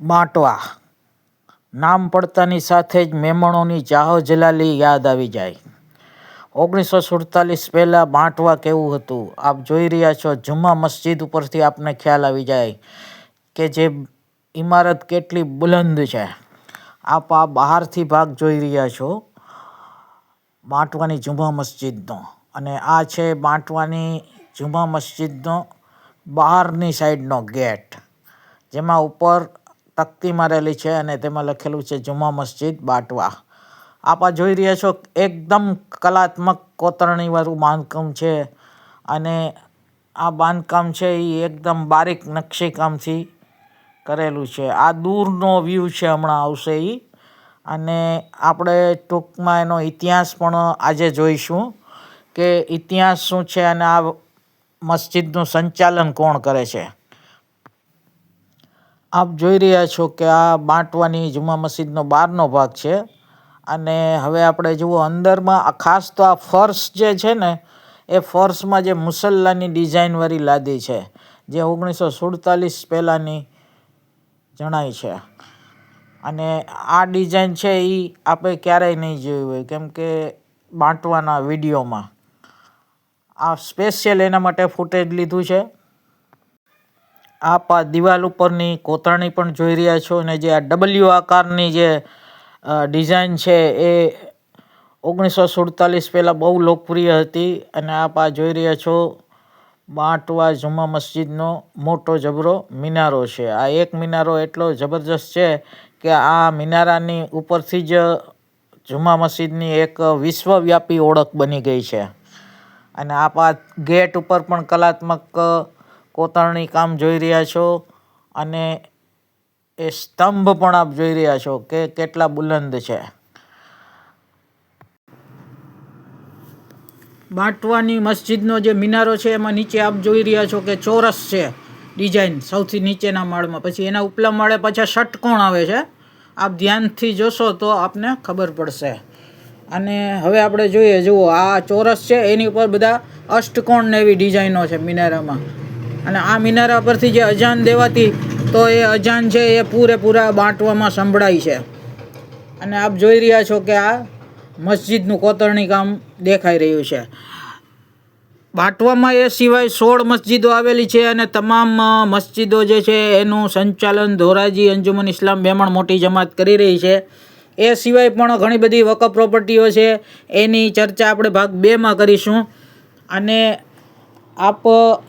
માટવા. નામ પડતાની સાથે જ મેમણોની જાહો જલાલી યાદ આવી જાય. ઓગણીસો સુડતાલીસ પહેલાં માટવા કેવું હતું? આપ જોઈ રહ્યા છો, જુમ્મા મસ્જિદ ઉપરથી આપને ખ્યાલ આવી જાય કે જે ઇમારત કેટલી બુલંદ છે. આપ આ બહારથી ભાગ જોઈ રહ્યા છો, માટવાની જુમ્મા મસ્જિદનો. અને આ છે માટવાની જુમ્મા મસ્જિદનો બહારની સાઈડનો ગેટ, જેમાં ઉપર તકતી મારેલી છે અને તેમાં લખેલું છે જુમા મસ્જિદ બાટવા. આપ જોઈ રહ્યા છો, એકદમ કલાત્મક કોતરણીવાળું બાંધકામ છે અને આ બાંધકામ છે એ એકદમ બારીક નકશીકામથી કરેલું છે. આ દૂરનો વ્યૂ છે હમણાં આવશે એ અને આપણે ટૂંકમાં એનો ઇતિહાસ પણ આજે જોઈશું કે ઇતિહાસ શું છે અને આ મસ્જિદનું સંચાલન કોણ કરે છે. આપ જોઈ રહ્યા છો કે આ બાંટવાની જુમા મસ્જિદનો બહારનો ભાગ છે. અને હવે આપણે જુઓ, અંદરમાં આ ખાસ તો આ ફર્શ જે છે ને, એ ફર્શમાં જે મુસલ્લાની ડિઝાઇનવાળી લાદી છે, જે ઓગણીસો સુડતાલીસ પહેલાંની જણાય છે. અને આ ડિઝાઇન છે એ આપણે ક્યારેય નહીં જોયું હોય, કેમ કે બાંટવાના વિડીયોમાં. આ સ્પેશિયલ એના માટે ફૂટેજ લીધું છે. આ દિવાલ ઉપરની કોતરણી પણ જોઈ રહ્યા છો અને જે આ ડબલ્યુ આકારની જે ડિઝાઇન છે એ ઓગણીસો સુડતાલીસ પહેલાં બહુ લોકપ્રિય હતી અને આપ આ જોઈ રહ્યા છો, બાંટવા જુમા મસ્જિદનો મોટો જબરો મિનારો છે. આ એક મિનારો એટલો જબરજસ્ત છે કે આ મિનારાની ઉપરથી જ જુમા મસ્જિદની એક વિશ્વવ્યાપી ઓળખ બની ગઈ છે. અને આપ આ ગેટ ઉપર પણ કલાત્મક કોતરણી કામ જોઈ રહ્યા છો અને એ સ્તંભ પણ આપ જોઈ રહ્યા છો કે કેટલા બુલંદ છે. બાંટવાની મસ્જિદનો જે મિનારો છે, એમાં નીચે આપ જોઈ રહ્યા છો કે ચોરસ છે ડિઝાઇન સૌથી નીચેના માળમાં. પછી એના ઉપલા માળે પાછા ષટકોણ આવે છે? આપ ધ્યાનથી જોશો તો આપને ખબર પડશે. અને હવે આપણે જોઈએ, જુઓ, આ ચોરસ છે, એની ઉપર બધા અષ્ટકોણ ને એવી ડિઝાઇનો છે મિનારામાં. અને આ મિનારા પરથી જે અજાન દેવાતી, તો એ અજાન છે એ પૂરેપૂરા બાંટવામાં સંભળાય છે. અને આપ જોઈ રહ્યા છો કે આ મસ્જિદનું કોતરણી કામ દેખાઈ રહ્યું છે. બાંટવામાં એ સિવાય સોળ મસ્જિદો આવેલી છે અને તમામ મસ્જિદો જે છે એનું સંચાલન ધોરાજી અંજુમન ઇસ્લામ બેમણ મોટી જમાત કરી રહી છે. એ સિવાય પણ ઘણી બધી વકફ પ્રોપર્ટીઓ છે. એની ચર્ચા આપણે ભાગ બેમાં કરીશું. અને આપ,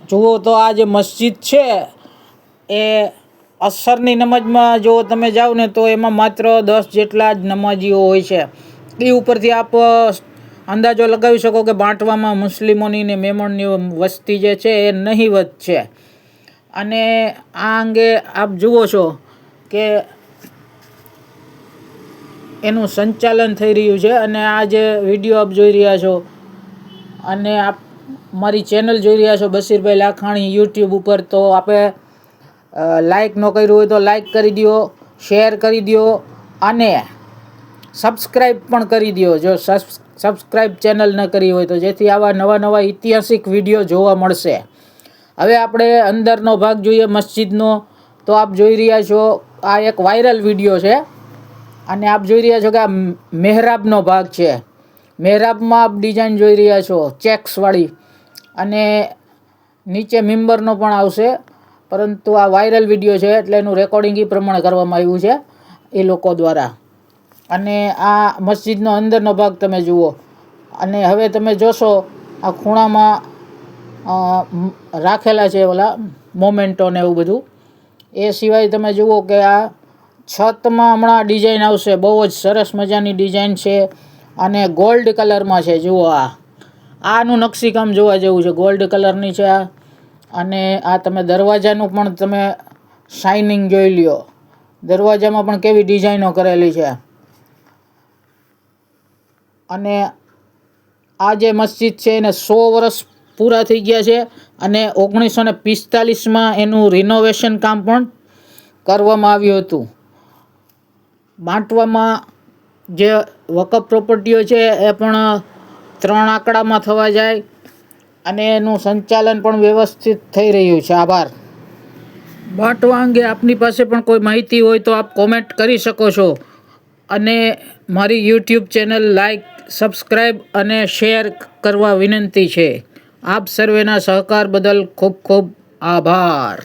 જુઓ તો આ જે મસ્જિદ છે, એ અસરની નમાજમાં જો તમે જાઓ ને તો એમાં માત્ર દસ જેટલા જ નમાજીઓ હોય છે. એ ઉપરથી આપ, અંદાજો લગાવી શકો કે બાંટવામાં મુસ્લિમોની ને મેમણની વસ્તી જે છે એ નહીવત છે. અને આ અંગે આપ જુઓ છો કે એનું સંચાલન થઈ રહ્યું છે અને આ જે વીડિયો આપ જોઈ રહ્યા છો અને આપ મારી ચેનલ જોઈ રહ્યા છો બશીરભાઈ લાખાણી યુટ્યુબ ઉપર, તો આપણે લાઈક ન કર્યું હોય તો લાઈક કરી દો શેર કરી દો અને સબસ્ક્રાઈબ પણ કરી દો જો સબસ્ક્રાઈબ ચેનલ ન કરી હોય તો જેથી આવા નવા નવા ઐતિહાસિક વીડિયો જોવા મળશે. હવે આપણે અંદરનો ભાગ જોઈએ મસ્જિદનો. તો આપ જોઈ રહ્યા છો, આ એક વાયરલ વીડિયો છે. અને આપ જોઈ રહ્યા છો કે આ મહેરાબનો ભાગ છે. મહેરાબમાં આપ ડિઝાઇન જોઈ રહ્યા છો ચેક્સવાળી અને નીચે મેમ્બરનો પણ આવશે. પરંતુ આ વાયરલ વીડિયો છે એટલે એનું રેકોર્ડિંગ એ પ્રમાણે કરવામાં આવ્યું છે, એ લોકો દ્વારા. અને આ મસ્જિદનો અંદરનો ભાગ તમે જુઓ. અને હવે તમે જોશો, આ ખૂણામાં રાખેલા છે ઓલા મોમેન્ટો ને એવું બધું. એ સિવાય તમે જુઓ કે આ છતમાં હમણાં ડિઝાઇન આવશે. બહુ જ સરસ મજાની ડિઝાઇન છે. અને ગોલ્ડ કલરમાં છે, જુઓ આ. આનું નકશીકામ જોવા જેવું છે. ગોલ્ડ કલરની છે આ. અને આ તમે દરવાજાનું પણ તમે શાઇનિંગ જોઈ લ્યો. દરવાજામાં પણ કેવી ડિઝાઇનો કરેલી છે. અને આ જે મસ્જિદ છે એને સો વર્ષ પૂરા થઈ ગયા છે અને ઓગણીસો ને પિસ્તાલીસમાં એનું રિનોવેશન કામ પણ કરવામાં આવ્યું હતું. બાંટવામાં જે વકફ પ્રોપર્ટીઓ છે એ પણ ત્રણ આંકડામાં થવા જાય અને એનું સંચાલન પણ વ્યવસ્થિત થઈ રહ્યું છે. આભાર. બાટવા અંગે આપની પાસે પણ કોઈ માહિતી હોય તો આપ કોમેન્ટ કરી શકો છો. અને મારી યુટ્યુબ ચેનલ લાઈક સબસ્ક્રાઈબ અને શેર કરવા વિનંતી છે. આપ સર્વેના સહકાર બદલ ખૂબ ખૂબ આભાર.